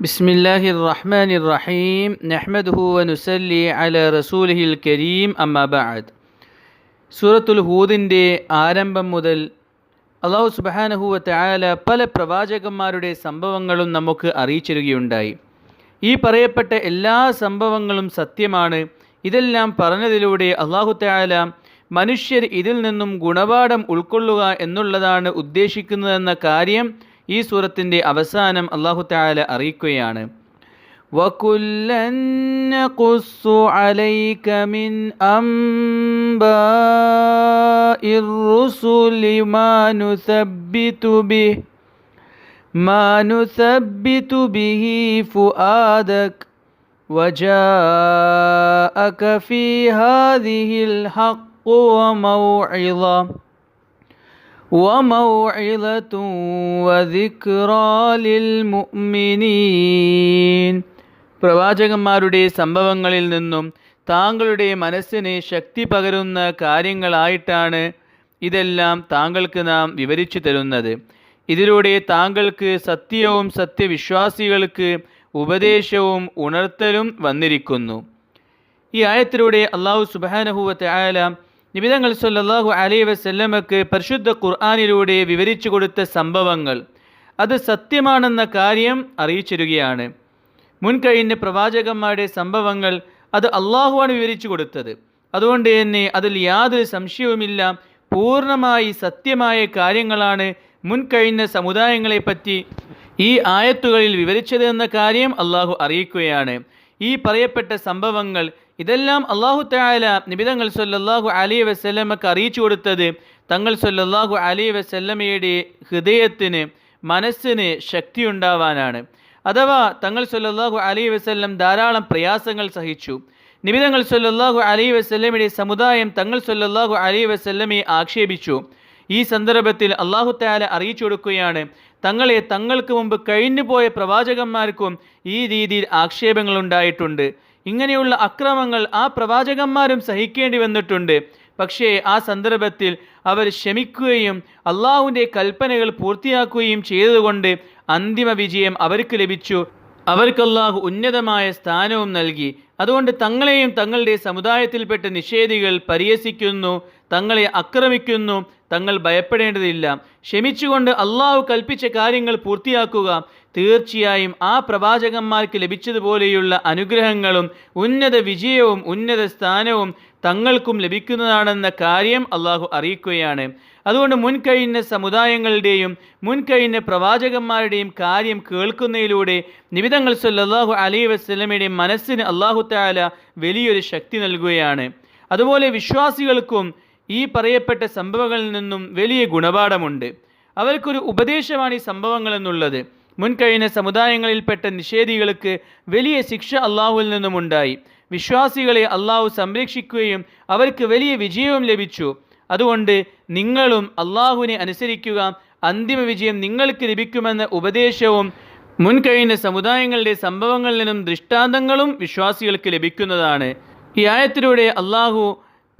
بسم الله الرحمن الرحيم نحمده ونسلي على رسوله الكريم أما بعد സൂറത്തുൽ ഹൂദിൻ്റെ ആരംഭം മുതൽ അള്ളാഹു സുബഹാനഹുവ തആല പല പ്രവാചകന്മാരുടെ സംഭവങ്ങളും നമുക്ക് അറിയിച്ചിരുകയുണ്ടായി ഈ പറയപ്പെട്ട എല്ലാ സംഭവങ്ങളും സത്യമാണ് ഇതെല്ലാം പറഞ്ഞതിലൂടെ അള്ളാഹു തആല മനുഷ്യർ ഇതിൽ നിന്നും ഗുണപാഠം ഉൾക്കൊള്ളുക എന്നുള്ളതാണ് ഉദ്ദേശിക്കുന്നതെന്ന കാര്യം ഈ സൂറത്തിൻ്റെ അവസാനം അള്ളാഹു തആല അറിയിക്കുകയാണ് وكلا نقص عليك من أنباء الرسل ما نثبت به ما نثبت به فؤادك وجاءك في هذه الحق وموعظة وموعظة وذكرى للمؤمنين പ്രവാചകന്മാരുടെ സംഭവങ്ങളിൽ നിന്നും താങ്കളുടെ മനസ്സിന് ശക്തി പകരുന്ന കാര്യങ്ങളായിട്ടാണ് ഇതെല്ലാം താങ്കൾക്ക് നാം വിവരിച്ചു തരുന്നത് ഇതിലൂടെ താങ്കൾക്ക് സത്യവും സത്യവിശ്വാസികൾക്ക് ഉപദേശവും ഉണർത്തലും വന്നിരിക്കുന്നു ഈ ആയത്തിലൂടെ അള്ളാഹു സുബാനഹുവത്തെ ആയാല നിബിതങ്ങൾ സല്ലാഹു അലൈഹി വസല്ലമക്ക് പരിശുദ്ധ ഖുർആാനിലൂടെ വിവരിച്ചു കൊടുത്ത സംഭവങ്ങൾ. അത് സത്യമാണെന്ന കാര്യം അറിയിച്ചിരുകയാണ്. മുൻകഴിഞ്ഞ പ്രവാചകന്മാരുടെ സംഭവങ്ങൾ അത് അള്ളാഹുവാണ് വിവരിച്ചു കൊടുത്തത്. അതുകൊണ്ട് തന്നെ അതിൽ യാതൊരു സംശയവുമില്ല. പൂർണമായി സത്യമായ കാര്യങ്ങളാണ് മുൻകഴിഞ്ഞ സമുദായങ്ങളെപ്പറ്റി ഈ ആയത്തുകളിൽ വിവരിച്ചത് എന്ന കാര്യം അള്ളാഹു അറിയിക്കുകയാണ്. ഈ പറയപ്പെട്ട സംഭവങ്ങൾ ഇതെല്ലാം അള്ളാഹു തായാല നിബിതങ്ങൾ സല്ലല്ലാഹു അലി വസല്ലമക്ക് അറിയിച്ചു കൊടുത്തത്. തങ്ങൾ സല്ലല്ലാഹു അലി വസല്ലമയുടെ ഹൃദയത്തിന് മനസ്സിന് ശക്തി ഉണ്ടാവാനാണ് അഥവാ തങ്ങൾ സല്ലല്ലാഹു അലി വസ്ല്ലം ധാരാളം പ്രയാസങ്ങൾ സഹിച്ചു. നിബിതങ്ങൾ സല്ലല്ലാഹു അലി വസല്ലമയുടെ സമുദായം തങ്ങൾ സല്ലല്ലാഹു അലി വസല്ലമയെ ആക്ഷേപിച്ചു. ഈ സന്ദർഭത്തിൽ അള്ളാഹു താല അറിയിച്ചു കൊടുക്കുകയാണ് തങ്ങളെ തങ്ങൾക്ക് മുമ്പ് കഴിഞ്ഞു പോയ പ്രവാചകന്മാർക്കും ഈ രീതിയിൽ ആക്ഷേപങ്ങൾ ഉണ്ടായിട്ടുണ്ട് ഇങ്ങനെയുള്ള അക്രമങ്ങൾ ആ പ്രവാചകന്മാരും സഹിക്കേണ്ടി വന്നിട്ടുണ്ട്. പക്ഷേ ആ സന്ദർഭത്തിൽ അവർ ക്ഷമിക്കുകയും അള്ളാഹുവിന്റെ കൽപ്പനകൾ പൂർത്തിയാക്കുകയും ചെയ്തതുകൊണ്ട് അന്തിമ വിജയം അവർക്ക് ലഭിച്ചു. അവർക്ക് ഉന്നതമായ സ്ഥാനവും നൽകി. അതുകൊണ്ട് തങ്ങളെയും തങ്ങളുടെ സമുദായത്തിൽപ്പെട്ട നിഷേധികൾ പരിഹസിക്കുന്നു തങ്ങളെ ആക്രമിക്കുന്നു തങ്ങൾ ഭയപ്പെടേണ്ടതില്ല. ക്ഷമിച്ചുകൊണ്ട് അള്ളാഹു കൽപ്പിച്ച കാര്യങ്ങൾ പൂർത്തിയാക്കുക. തീർച്ചയായും ആ പ്രവാചകന്മാർക്ക് ലഭിച്ചതുപോലെയുള്ള അനുഗ്രഹങ്ങളും ഉന്നത വിജയവും ഉന്നത സ്ഥാനവും തങ്ങൾക്കും ലഭിക്കുന്നതാണെന്ന കാര്യം അള്ളാഹു അറിയിക്കുകയാണ്. അതുകൊണ്ട് മുൻകഴിഞ്ഞ സമുദായങ്ങളുടെയും മുൻകഴിഞ്ഞ പ്രവാചകന്മാരുടെയും കാര്യം കേൾക്കുന്നതിലൂടെ നിബിതങ്ങൾ സല്ലാഹു അലൈഹി വസ്ലമയുടെ മനസ്സിന് അള്ളാഹു താല വലിയൊരു ശക്തി നൽകുകയാണ്. അതുപോലെ വിശ്വാസികൾക്കും ഈ പറയപ്പെട്ട സംഭവങ്ങളിൽ നിന്നും വലിയ ഗുണപാഠമുണ്ട്. അവർക്കൊരു ഉപദേശമാണ് ഈ സംഭവങ്ങൾ എന്നുള്ളത്. മുൻകഴിഞ്ഞ സമുദായങ്ങളിൽപ്പെട്ട നിഷേധികൾക്ക് വലിയ ശിക്ഷ അള്ളാഹുവിൽ നിന്നുമുണ്ടായി. വിശ്വാസികളെ അള്ളാഹു സംരക്ഷിക്കുകയും അവർക്ക് വലിയ വിജയവും ലഭിച്ചു. അതുകൊണ്ട് നിങ്ങളും അള്ളാഹുവിനെ അനുസരിക്കുക അന്തിമ വിജയം നിങ്ങൾക്ക് ലഭിക്കുമെന്ന ഉപദേശവും മുൻകഴിഞ്ഞ സമുദായങ്ങളുടെ സംഭവങ്ങളിൽ നിന്നും ദൃഷ്ടാന്തങ്ങളും വിശ്വാസികൾക്ക് ലഭിക്കുന്നതാണ്. ഈ ആയത്തിലൂടെ അള്ളാഹു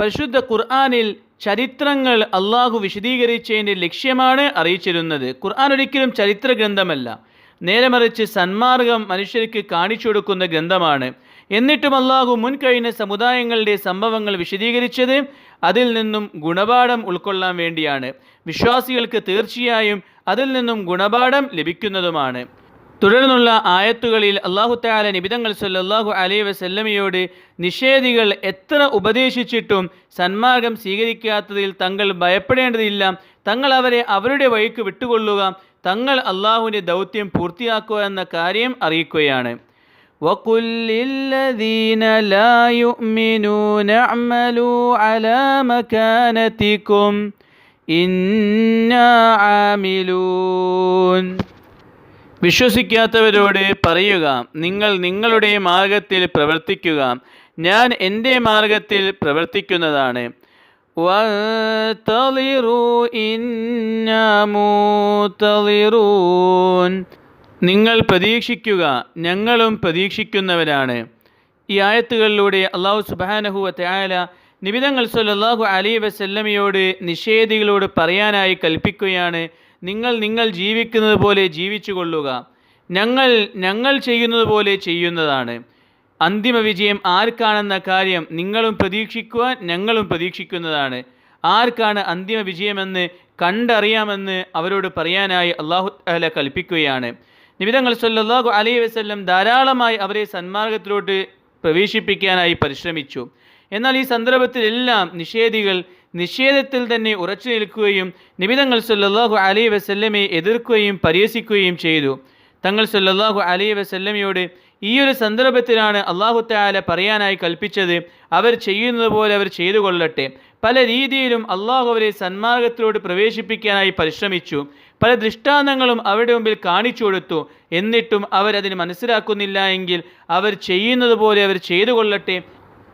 പരിശുദ്ധ ഖുർആാനിൽ ചരിത്രങ്ങൾ അള്ളാഹു വിശദീകരിച്ചതിന്റെ ലക്ഷ്യമാണ് അറിയിച്ചിരുന്നത്. ഖുർആൻ ഒരിക്കലും ചരിത്ര ഗ്രന്ഥമല്ല. നേരെ മറിച്ച് സന്മാർഗം മനുഷ്യർക്ക് കാണിച്ചു കൊടുക്കുന്ന ഗ്രന്ഥമാണ്. എന്നിട്ടും അള്ളാഹു മുൻകഴിഞ്ഞ സമുദായങ്ങളുടെ സംഭവങ്ങൾ വിശദീകരിച്ചത് അതിൽ നിന്നും ഗുണപാഠം ഉൾക്കൊള്ളാൻ വേണ്ടിയാണ്. വിശ്വാസികൾക്ക് തീർച്ചയായും അതിൽ നിന്നും ഗുണപാഠം ലഭിക്കുന്നതുമാണ്. തുടർന്നുള്ള ആയത്തുകളിൽ അള്ളാഹു താല നിബിതങ്ങൾ സല്ലല്ലാഹു അലൈഹി വസല്ലമയോട് നിഷേധികൾ എത്ര ഉപദേശിച്ചിട്ടും സന്മാർഗം സ്വീകരിക്കാത്തതിൽ തങ്ങൾ ഭയപ്പെടേണ്ടതില്ല തങ്ങൾ അവരെ അവരുടെ വഴിക്ക് വിട്ടുകൊള്ളുക തങ്ങൾ അള്ളാഹുവിൻ്റെ ദൗത്യം പൂർത്തിയാക്കുക എന്ന കാര്യം അറിയിക്കുകയാണ് وقل للذين لا يؤمنون اعملوا على مكانتكم إنا عاملون വിശ്വസിക്കാത്തവരോട് പറയുക നിങ്ങൾ നിങ്ങളുടെ മാർഗത്തിൽ പ്രവർത്തിക്കുക. ഞാൻ എന്റെ മാർഗത്തിൽ പ്രവർത്തിക്കുന്നതാണ്. നിങ്ങൾ പ്രതീക്ഷിക്കുക ഞങ്ങളും പ്രതീക്ഷിക്കുന്നവരാണ്. ഈ ആയത്തുകളിലൂടെ അള്ളാഹു സുബാനഹു തയാല നിബിതങ്ങൾ സല്ലാഹു അലി വസല്ലമയോട് നിഷേധികളോട് പറയാനായി കൽപ്പിക്കുകയാണ്. നിങ്ങൾ നിങ്ങൾ ജീവിക്കുന്നത് പോലെ ജീവിച്ചു കൊള്ളുക ഞങ്ങൾ ഞങ്ങൾ ചെയ്യുന്നത് പോലെ ചെയ്യുന്നതാണ്. അന്തിമ വിജയം ആർക്കാണെന്ന കാര്യം നിങ്ങളും പ്രതീക്ഷിക്കുവാൻ ഞങ്ങളും പ്രതീക്ഷിക്കുന്നതാണ്. ആർക്കാണ് അന്തിമ വിജയമെന്ന് കണ്ടറിയാമെന്ന് അവരോട് പറയാനായി അള്ളാഹു അല കൽപ്പിക്കുകയാണ്. നിബിതങ്ങൾ സല്ലാഹു അലൈഹി വസ്ല്ലം ധാരാളമായി അവരെ സന്മാർഗത്തിലോട്ട് പ്രവേശിപ്പിക്കാനായി പരിശ്രമിച്ചു. എന്നാൽ ഈ സന്ദർഭത്തിലെല്ലാം നിഷേധികൾ നിഷേധത്തിൽ തന്നെ ഉറച്ചു നിൽക്കുകയും നിബിതങ്ങൾ സല്ലാഹു അലൈഹി വസല്ലമയെ എതിർക്കുകയും പരിഹസിക്കുകയും ചെയ്തു. തങ്ങൾ സല്ലാഹു അലൈഹി വസല്ലമയോട് ഈ ഒരു സന്ദർഭത്തിലാണ് അള്ളാഹു താല പറയാനായി കൽപ്പിച്ചത് അവർ ചെയ്യുന്നത് പോലെ അവർ ചെയ്തു കൊള്ളട്ടെ പല രീതിയിലും അള്ളാഹു അവരെ സന്മാർഗത്തിലോട്ട് പ്രവേശിപ്പിക്കാനായി പരിശ്രമിച്ചു. പല ദൃഷ്ടാന്തങ്ങളും അവരുടെ മുമ്പിൽ കാണിച്ചു കൊടുത്തു. എന്നിട്ടും അവരതിന് മനസ്സിലാക്കുന്നില്ല എങ്കിൽ അവർ ചെയ്യുന്നത് പോലെ അവർ ചെയ്തു കൊള്ളട്ടെ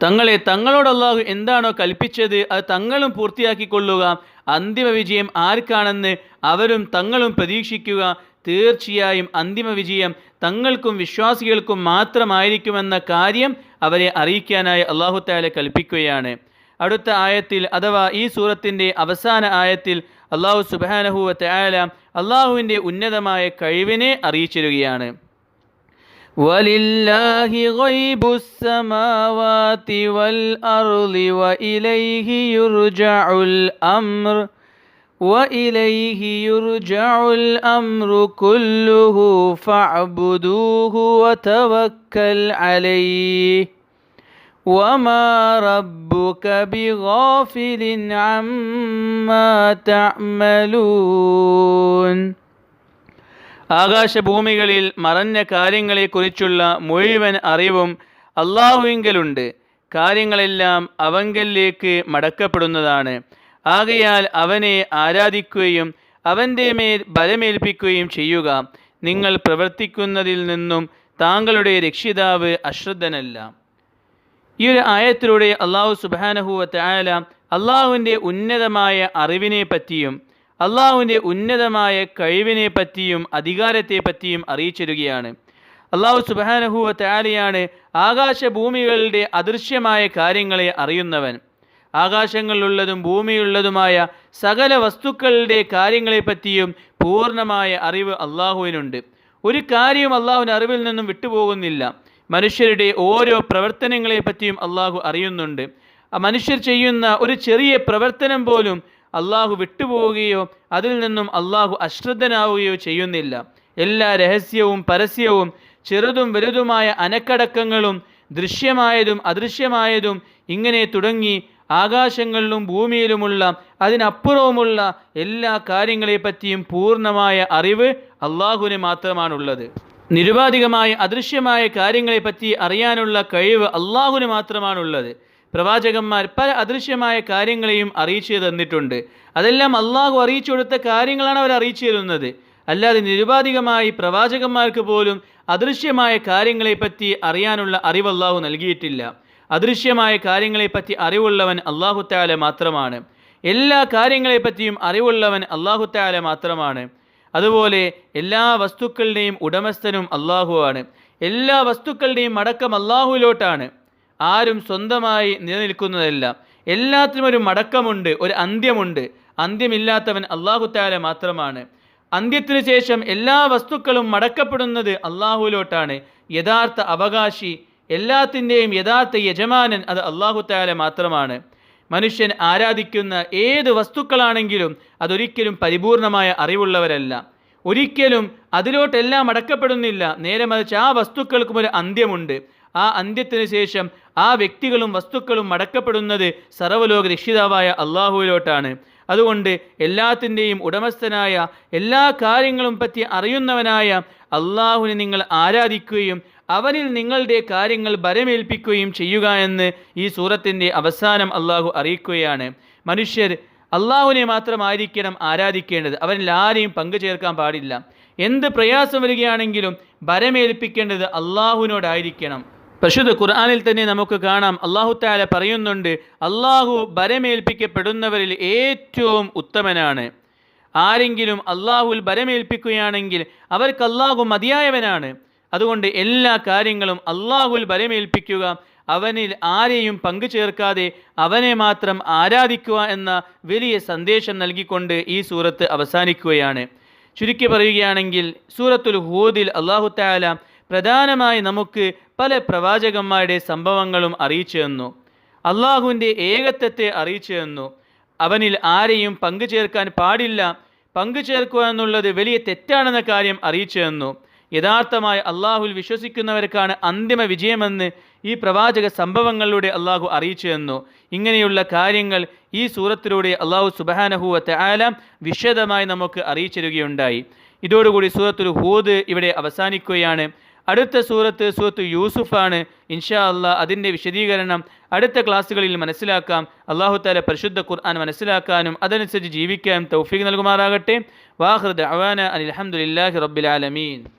തങ്ങളെ തങ്ങളോട് അള്ളാഹു എന്താണോ കൽപ്പിച്ചത് അത് തങ്ങളും പൂർത്തിയാക്കിക്കൊള്ളുക. അന്തിമ വിജയം ആർക്കാണെന്ന് അവരും തങ്ങളും പ്രതീക്ഷിക്കുക. തീർച്ചയായും അന്തിമ വിജയം തങ്ങൾക്കും വിശ്വാസികൾക്കും മാത്രമായിരിക്കുമെന്ന കാര്യം അവരെ അറിയിക്കാനായി അള്ളാഹു താല കൽപ്പിക്കുകയാണ്. അടുത്ത ആയത്തിൽ അഥവാ ഈ സൂറത്തിന്റെ അവസാന ആയത്തിൽ അള്ളാഹു സുബാനഹുവ തയാല അള്ളാഹുവിന്റെ ഉന്നതമായ കഴിവിനെ അറിയിച്ചിരുകയാണ് ولله غيب السماوات والأرض وإليه يرجع الأمر وإليه يرجع الأمر كله فاعبدوه وتوكل عليه وما ربك بغافل عما تعملون ആകാശഭൂമികളിൽ മറഞ്ഞ കാര്യങ്ങളെക്കുറിച്ചുള്ള മുഴുവൻ അറിവും അള്ളാഹുവിങ്കലുണ്ട്. കാര്യങ്ങളെല്ലാം അവങ്കലിലേക്ക് മടക്കപ്പെടുന്നതാണ്. ആകയാൽ അവനെ ആരാധിക്കുകയും അവന്റെ മേൽ ബലമേൽപ്പിക്കുകയും ചെയ്യുക. നിങ്ങൾ പ്രവർത്തിക്കുന്നതിൽ നിന്നും താങ്കളുടെ രക്ഷിതാവ് അശ്രദ്ധനല്ല. ഈ ഒരു ആയത്തിലൂടെ അള്ളാഹു സുബാനഹുവ തായാല അള്ളാഹുവിന്റെ ഉന്നതമായ അറിവിനെ പറ്റിയും അള്ളാഹുവിന്റെ ഉന്നതമായ കഴിവിനെ പറ്റിയും അധികാരത്തെ പറ്റിയും അറിയിച്ചിരുകയാണ് അള്ളാഹു സുബാനഹുവ താലിയാണ് ആകാശഭൂമികളുടെ അദൃശ്യമായ കാര്യങ്ങളെ അറിയുന്നവൻ. ആകാശങ്ങളിലുള്ളതും ഭൂമിയുള്ളതുമായ സകല വസ്തുക്കളുടെ കാര്യങ്ങളെപ്പറ്റിയും പൂർണമായ അറിവ് അള്ളാഹുവിനുണ്ട്. ഒരു കാര്യവും അള്ളാഹുവിന്റെ അറിവിൽ നിന്നും വിട്ടുപോകുന്നില്ല. മനുഷ്യരുടെ ഓരോ പ്രവർത്തനങ്ങളെപ്പറ്റിയും അള്ളാഹു അറിയുന്നുണ്ട്. മനുഷ്യർ ചെയ്യുന്ന ഒരു ചെറിയ പ്രവർത്തനം പോലും അള്ളാഹു വിട്ടുപോവുകയോ അതിൽ നിന്നും അള്ളാഹു അശ്രദ്ധനാവുകയോ ചെയ്യുന്നില്ല. എല്ലാ രഹസ്യവും പരസ്യവും ചെറുതും വലുതുമായ അനക്കടക്കങ്ങളും ദൃശ്യമായതും അദൃശ്യമായതും ഇങ്ങനെ തുടങ്ങി ആകാശങ്ങളിലും ഭൂമിയിലുമുള്ള അതിനപ്പുറവുമുള്ള എല്ലാ കാര്യങ്ങളെപ്പറ്റിയും പൂർണമായ അറിവ് അള്ളാഹുവിന് മാത്രമാണുള്ളത്. നിരുപാധികമായ അദൃശ്യമായ കാര്യങ്ങളെപ്പറ്റി അറിയാനുള്ള കഴിവ് അള്ളാഹുവിന് മാത്രമാണുള്ളത്. പ്രവാചകന്മാർ പല അദൃശ്യമായ കാര്യങ്ങളെയും അറിയിച്ചു തന്നിട്ടുണ്ട്. അതെല്ലാം അള്ളാഹു അറിയിച്ചു കൊടുത്ത കാര്യങ്ങളാണ് അവർ അറിയിച്ചു തരുന്നത്. അല്ലാതെ നിരുപാധികമായി പ്രവാചകന്മാർക്ക് പോലും അദൃശ്യമായ കാര്യങ്ങളെപ്പറ്റി അറിയാനുള്ള അറിവ് അള്ളാഹു നൽകിയിട്ടില്ല. അദൃശ്യമായ കാര്യങ്ങളെപ്പറ്റി അറിവുള്ളവൻ അള്ളാഹു താല മാത്രമാണ്. എല്ലാ കാര്യങ്ങളെപ്പറ്റിയും അറിവുള്ളവൻ അള്ളാഹു താല മാത്രമാണ്. അതുപോലെ എല്ലാ വസ്തുക്കളുടെയും ഉടമസ്ഥനും അള്ളാഹുവാണ് എല്ലാ വസ്തുക്കളുടെയും അടക്കം അള്ളാഹുവിലോട്ടാണ് ആരും സ്വന്തമായി നിലനിൽക്കുന്നതല്ല. എല്ലാത്തിനും ഒരു മടക്കമുണ്ട് ഒരു അന്ത്യമുണ്ട്. അന്ത്യമില്ലാത്തവൻ അള്ളാഹുത്താല മാത്രമാണ്. അന്ത്യത്തിനു ശേഷം എല്ലാ വസ്തുക്കളും മടക്കപ്പെടുന്നത് അള്ളാഹുവിലോട്ടാണ് യഥാർത്ഥ അവകാശി എല്ലാത്തിന്റെയും യഥാർത്ഥ യജമാനൻ അത് അള്ളാഹുത്താല മാത്രമാണ്. മനുഷ്യൻ ആരാധിക്കുന്ന ഏത് വസ്തുക്കളാണെങ്കിലും അതൊരിക്കലും പരിപൂർണമായ അറിവുള്ളവരല്ല. ഒരിക്കലും അതിലോട്ടെല്ലാം അടക്കപ്പെടുന്നില്ല നേരെ മറിച്ച് ആ വസ്തുക്കൾക്കും ഒരു അന്ത്യമുണ്ട്. ആ അന്ത്യത്തിന് ശേഷം ആ വ്യക്തികളും വസ്തുക്കളും മടക്കപ്പെടുന്നത് സർവലോക രക്ഷിതാവായ അള്ളാഹുവിലോട്ടാണ്. അതുകൊണ്ട് എല്ലാത്തിന്റെയും ഉടമസ്ഥനായ എല്ലാ കാര്യങ്ങളും പറ്റി അറിയുന്നവനായ അള്ളാഹുവിനെ നിങ്ങൾ ആരാധിക്കുകയും അവനിൽ നിങ്ങളുടെ കാര്യങ്ങൾ ബലമേൽപ്പിക്കുകയും ചെയ്യുക എന്ന് ഈ സൂറത്തിന്റെ അവസാനം അള്ളാഹു അറിയിക്കുകയാണ്. മനുഷ്യർ അള്ളാഹുവിനെ മാത്രമായിരിക്കണം ആരാധിക്കേണ്ടത്. അവനിൽ ആരെയും പങ്കു ചേർക്കാൻ പാടില്ല. എന്ത് പ്രയാസം വരികയാണെങ്കിലും ബലമേൽപ്പിക്കേണ്ടത് അള്ളാഹുവിനോടായിരിക്കണം. പരിശുദ്ധ ഖുർആാനിൽ തന്നെ നമുക്ക് കാണാം. അള്ളാഹു താല പറയുന്നുണ്ട് അള്ളാഹു ഭരമേൽപ്പിക്കപ്പെടുന്നവരിൽ ഏറ്റവും ഉത്തമനാണ്. ആരെങ്കിലും അള്ളാഹുവിൽ ഭരമേൽപ്പിക്കുകയാണെങ്കിൽ അവർക്ക് അള്ളാഹു മതിയായവനാണ്. അതുകൊണ്ട് എല്ലാ കാര്യങ്ങളും അള്ളാഹുവിൽ ഭരമേൽപ്പിക്കുക അവനിൽ ആരെയും പങ്കു ചേർക്കാതെ അവനെ മാത്രം ആരാധിക്കുക എന്ന വലിയ സന്ദേശം നൽകിക്കൊണ്ട് ഈ സൂറത്ത് അവസാനിക്കുകയാണ്. ചുരുക്കി പറയുകയാണെങ്കിൽ സൂറത്തുൽ ഹൂദിൽ അള്ളാഹു താല പ്രധാനമായി നമുക്ക് പല പ്രവാചകന്മാരുടെ സംഭവങ്ങളും അറിയിച്ചു തന്നു. അള്ളാഹുവിന്റെ ഏകത്വത്തെ അറിയിച്ചു തന്നു. അവനിൽ ആരെയും പങ്കു ചേർക്കാൻ പാടില്ല. പങ്കു ചേർക്കുക എന്നുള്ളത് വലിയ തെറ്റാണെന്ന കാര്യം അറിയിച്ചു തന്നു. യഥാർത്ഥമായി അള്ളാഹുൽ വിശ്വസിക്കുന്നവർക്കാണ് അന്തിമ വിജയമെന്ന് ഈ പ്രവാചക സംഭവങ്ങളിലൂടെ അള്ളാഹു അറിയിച്ചു തന്നു. ഇങ്ങനെയുള്ള കാര്യങ്ങൾ ഈ സൂറത്തിലൂടെ അള്ളാഹു സുബാനഹുവത്തെ ആലാം വിശദമായി നമുക്ക് അറിയിച്ചിരുകയുണ്ടായി. ഇതോടുകൂടി സൂറത്തുൽ ഹൂദ് ഇവിടെ അവസാനിക്കുകയാണ്. അടുത്ത സൂറത്ത് സൂറത്ത് യൂസുഫാണ്. ഇൻഷാ അള്ളാ അതിന്റെ വിശദീകരണം അടുത്ത ക്ലാസ്സുകളിൽ മനസ്സിലാക്കാം. അള്ളാഹു താല പരിശുദ്ധ ഖുർആൻ മനസ്സിലാക്കാനും അതനുസരിച്ച് ജീവിക്കാനും തൗഫീഖ് നൽകുമാറാകട്ടെ. വാഹൃദ് അവാന അലഹമുല്ലാഹി റബ്ബിൽ ആലമീൻ.